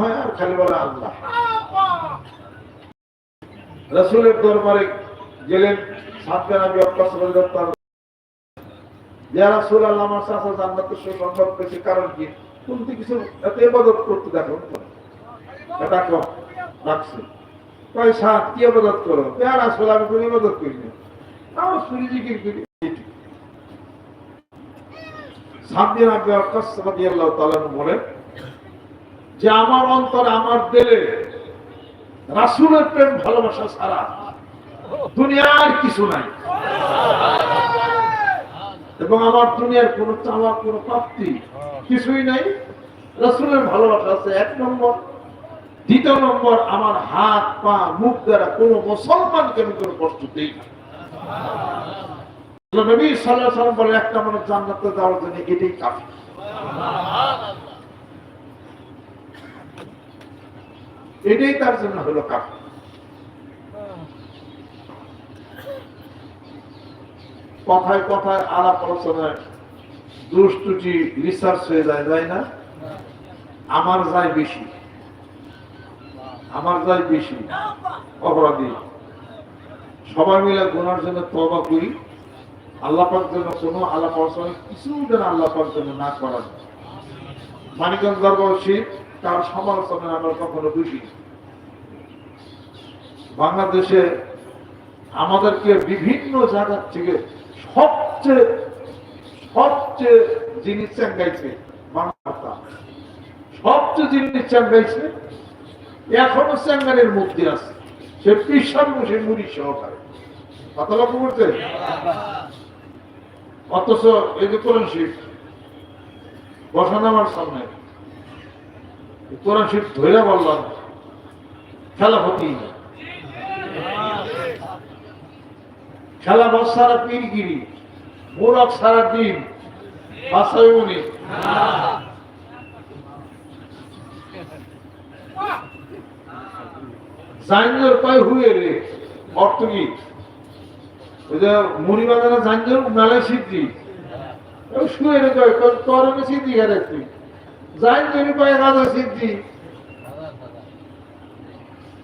হয় আর খালি বলে আল্লাহ। রসুলের দরবারে গেলেন সাতটা নবী অক্কাস রাদিয়াল্লাহু তাআলা রাসূলুল্লাহ, আমার জান্নাতের সুসংবাদ পেয়েছে, কারণ কি? তুমি কিছু এত ইবাদত করতে দেখো এটা কম রাখছে। কয়, সাত, কি ইবাদত করো? রাসূল, আমি কোনো ইবাদত করি না। আমার সুরি আগে তাআলা বলেন যে আমার অন্তর আমার দিলে, রাসূলের প্রেম ভালোবাসা ছাড়া দুনিয়ার কিছু নাই। এবং আমার দুনিয়ার কোনো চাওয়া, কোনো প্রাপ্তি কিছুই নাই। রসুলের ভালোবাসা আছে এক নম্বর। দ্বিতীয় নম্বর, আমার হাত, পা, মুখ দ্বারা কোনো মুসলমানকে আমি কোনো কষ্ট দিই না। নবী আলাইহি বলে, একটা মানুষ জান্নাতে যাওয়ার জন্য এটাই কাফি এটাই তার জন্য হলো কাফি। কথায় কথায় আলাপ আলোচনায় দুষ্টুটি রিসার্চ হয়ে যায় তাই না? আমার যায় বেশি। আমার যায় বেশি। অপরাধী। সবাই মিলে গোনার জন্য তবা করি। আল্লাহ পাক জন্য কোনো আলোচনা কিছু যেন আল্লাহ পাক জন্য না করা যায় মানিকগঞ্জ দরবার তার সমালোচনায় আমরা কখনো বুঝি বাংলাদেশে আমাদেরকে বিভিন্ন জায়গা থেকে সবচেয়ে সবচেয়ে জিনিস চাঙ্গাইছে বাংলা সবচেয়ে জিনিস চাঙ্গাইছে এখনও চাঙ্গানের মধ্যে আছে। সে পিসার বসে মুড়ি সহকারে কথা লক্ষ্য করছে? অথচ এই যে কোরআন শিব বসান আমার সামনে কোরআন শিব ধরে বললাম, খেলা হতেই না। খেলা বাস সারা পীরগিরি। মোরক সারা দিন বাসায় উনি জাঞ্জর পায় হুয়ে রে অর্থ কি ওই যে মুড়ি বাজারে জাঞ্জর নালে সিদ্ধি। শুয়ে রে, কয় তোর সিদ্ধি খেয়ে রাখছি জাঞ্জরি পায় রাজা সিদ্ধি।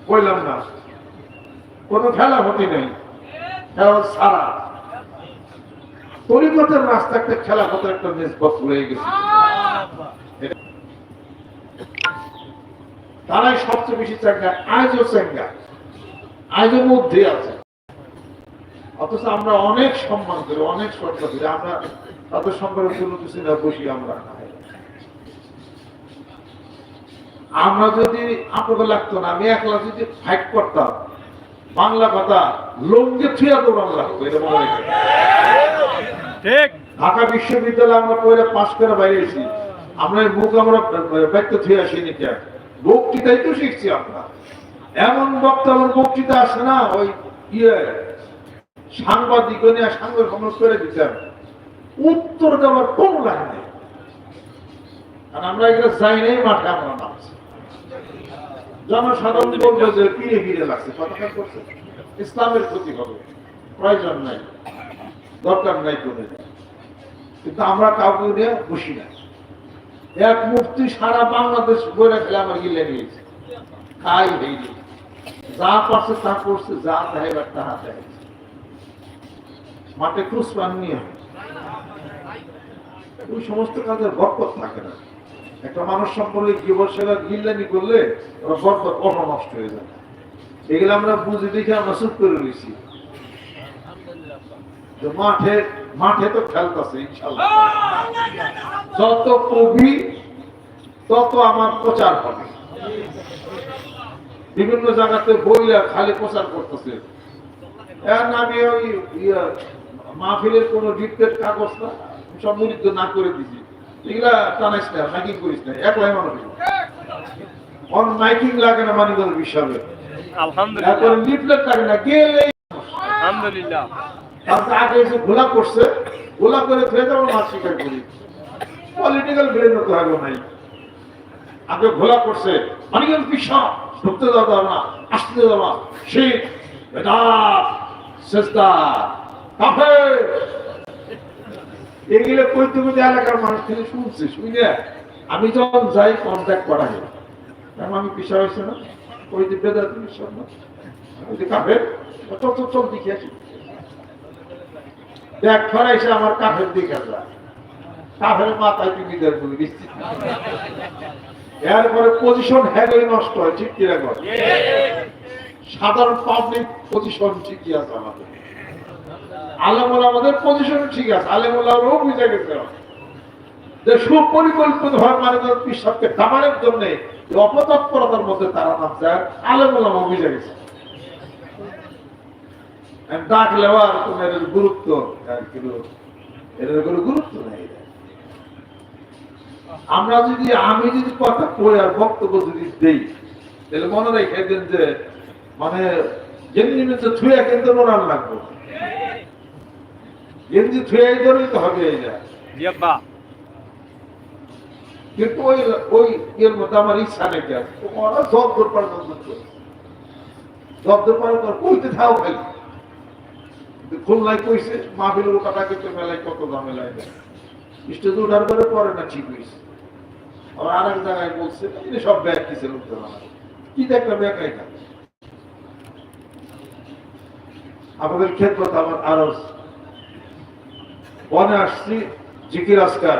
কইলাম না। কোনো খেলা হতে নেই। খেলা সারা তরিকতের রাস্তা একটা খেলা কত একটা নিষ্পত রয়ে গেছে। তারাই সবচেয়ে বেশি চাঙ্গা। আজও চাঙ্গা। আজও মধ্যে আছে। অথচ আমরা অনেক সম্মান করি, অনেক শ্রদ্ধা করি আমরা তাদের সম্পর্কে কোনো কিছু না বসি আমরা। আমরা যদি আপনাকে লাগতো না আমি একলা যদি ফাইট করতাম বাংলা কথা লঙ্গে থুয়া দৌড়ানো লাগতো এটা মনে ঢাকা বিশ্ববিদ্যালয়ে আমরা পড়ে পাশ করে বাইরে এসেছি। আমরা মুখ আমরা ব্যক্ত থুয়ে আসিনি কে বক্তৃতাই তো শিখছি আমরা। এমন বক্তা আমার বক্তৃতা আসে না ওই ইয়ে সাংবাদিক সাংবাদিক খবর করে দিতাম। উত্তর দেওয়ার কোনো লাইন নেই। আর আমরা এগুলো যাই নেই মাঠে আমরা নামছি। জনসাধারণ বলবে যে লাগছে? করছে। ইসলামের ক্ষতি হবে। প্রয়োজন নাই। দরকার নাই করে কিন্তু আমরা কাউকে নিয়ে বসি না। এক মুক্তি সারা বাংলাদেশ গড়ে ফেলে আমার গিলে নিয়েছে। খাই হইনি। যা পারছে তা করছে, যা দেখাইবার তাহা দেখাইছে মাঠে খুশ পান নিয়ে। ওই সমস্ত কাজের বরকত থাকে না। একটা মানুষ সম্পর্কে জীবন সেবা গিল্লানি করলে ওরা বরকত অন্য নষ্ট হয়ে যায় এগুলো আমরা বুঝে দেখে আমরা চুপ করে রয়েছি। মাঠে মাঠে তো খেলতেছে ইনশাল্লাহ। যত কবি তত আমার প্রচার হবে। বিভিন্ন জায়গাতে বইলা খালি প্রচার করতেছে। আমি ওই ইয়ে, মাহফিলের কোন ডিক্টেট কাগজ না সব মুরিদ না করে দিছি। এগুলা টানাইস না মাইকিং করিস না একলাই মানুষ অন মাইকিং লাগে না মানিগঞ্জ বিশ্ববে আলহামদুলিল্লাহ। লিফলেট লাগে না গেলে আলহামদুলিল্লাহ। তারপরে আগে এসে ঘোলা করছে ঘোলা করে ফেলে যাব মাছ শিকার করি। পলিটিক্যাল ব্রেন তো হবে নাই। আগে ঘোলা করছে মানিগঞ্জ বিশ্ব ঢুকতে দেওয়া যাবে না আসতে দেওয়া শীত চেষ্টা এগুলো কইতে কইতে এলাকার মানুষ থেকে শুনছে শুনে আমি যখন যাই কন্ট্যাক্ট করা যায়। কারণ আমি পিসা হয়েছে না? ওই যে বিশ্বাস না? ওই যে কাফের দেখে আসি। দেখ ফরাইছে আমার কাফের দিকে যায় কাফের মাথায় তুমি দেখ বলি নিশ্চিত এরপরে পজিশন হ্যাগই নষ্ট হয়, ঠিক কিরা করে সাধারণ পাবলিক পজিশন ঠিকই আছে আমাদের? আলেমুল আমাদের পজিশন ঠিক আছে বুঝে গেছে। যে সুপরিকল্পিত মানে অপতৎপরতার মধ্যে তারা নামছে বুঝে গেছে। কোনো এর গুরুত্ব কোনো গুরুত্ব নেই। আমরা যদি, আমি যদি কথা কই আর বক্তব্য যদি দেই, তাহলে মনে রেখে দেন যে মানে যেমনি ছুঁয়ে কিন্তু নোরান লাগবে। গেঞ্জি ছুঁয়ে ধরেই তো হবে এই যা কিন্তু ওই ওই ইয়ের মধ্যে আমার ইচ্ছা নেই আর। ওরা জব দূর পার জব দূর পার কইতে থাও খালি খুলনায় কইছে মাহবিলের কথা কিন্তু মেলায় কত ঝামেলায় দেয় স্টেজ উঠার পরে পরে না ঠিক হয়েছে আবার আর এক জায়গায় বলছে তিনি সব ব্যাগ কিসে উঠতে না কি দেখলে ব্যাগাই না আমাদের ক্ষেত্রে আমার আরও বনে আসছি জিকির আজকার।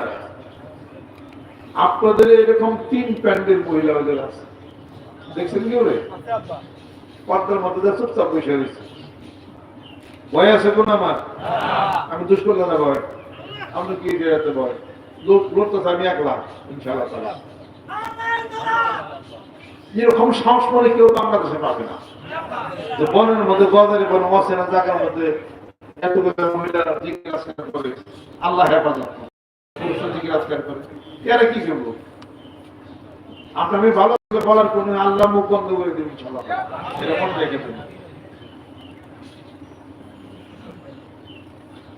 আপনাদের এরকম তিন প্যান্ডেল মহিলা ওদের আছে। দেখছেন কি ওরে? পর্দার মধ্যে যা চুপচাপ বসে রয়েছে। ভয় আছে কোন আমার? আমি দুষ্কর না ভয়। আপনি কি বেড়াতে ভয়? লোক লোক তো আমি এক লাখ ইনশাআল্লাহ তাআলা। এরকম সাহস মনে কেউ বাংলাদেশে পাবে না। যে বনের মধ্যে গজারি বন, অচেনা জায়গার মধ্যে আল্লাহ হেফাজত এরা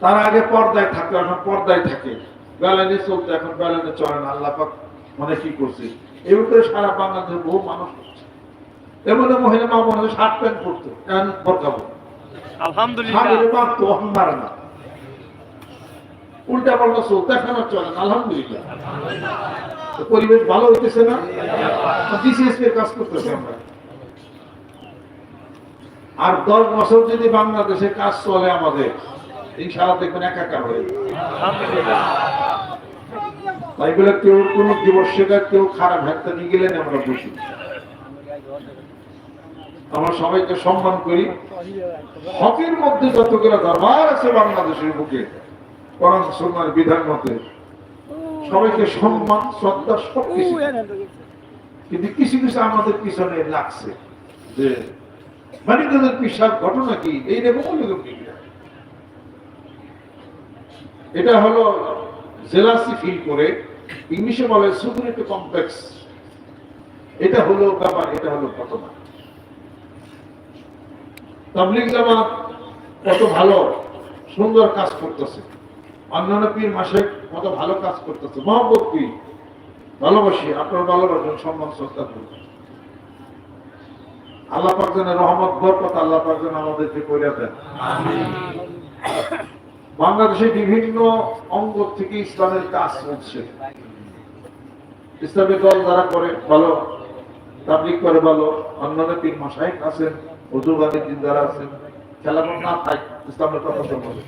তার আগে পর্দায় থাকতো এখন পর্দায় থাকে। বেলানে চলতো, এখন বেলানে চলে না, আল্লাহ মানে কি করছে? এবার করে সারা বাংলাদেশে বহু মানুষ এমন মহিলা মা মনে হয় শার্ট প্যান্ট পরতো এখন বরকাবো আলহামদুলিল্লাহ। মারে না। উল্টা পাল্টা চলতো আলহামদুলিল্লাহ। পরিবেশ ভালো হইতেছে না? ডিসিএসপি কাজ করতেছে আমরা। আর দশ বছর যদি বাংলাদেশে কাজ চলে আমাদের ইনশাআল্লাহ দেখবেন একাকার হয়ে। তাই বলে কেউ কোনো দিবস কেউ খারাপ হাতটা নিয়ে গেলেন আমরা বুঝি। আমরা সবাইকে সম্মান করি। হকের মধ্যে যতগুলো দরবার আছে বাংলাদেশের বুকে কোরআন বিধান মতে সবাইকে সম্মান শ্রদ্ধা সব কিছু কিন্তু কিছু কিছু আমাদের পিছনে লাগছে যে মানিকদের পিসাব ঘটনা কি? এই ওই এটা হলো জেলাসি ফিল করে ইংলিশে বলে সুপারিটি কমপ্লেক্স। এটা হলো ব্যাপার এটা হলো ঘটনা। তাবলিগ জামাত কত ভালো, সুন্দর কাজ করতেছে। অন্যান্য পীর মাসে কত ভালো কাজ করতেছে। মহব্বত কি? ভালোবাসি, আপনার ভালোবাসেন, সম্মান, শ্রদ্ধা করুন আল্লাহ পাক যেন রহমত, বরকত আল্লাহ পাক যেন আমাদেরকে করে দেন। বাংলাদেশে বিভিন্ন অঙ্গ থেকে ইসলামের কাজ চলছে। ইসলামের দল যারা করে, ভালো তাবলিক করে ভালো, অন্যান্য তিন মাসায় আছেন উজুবাদী দিন যারা আছে খেলাফত না থাক ইসলামের কথা বলে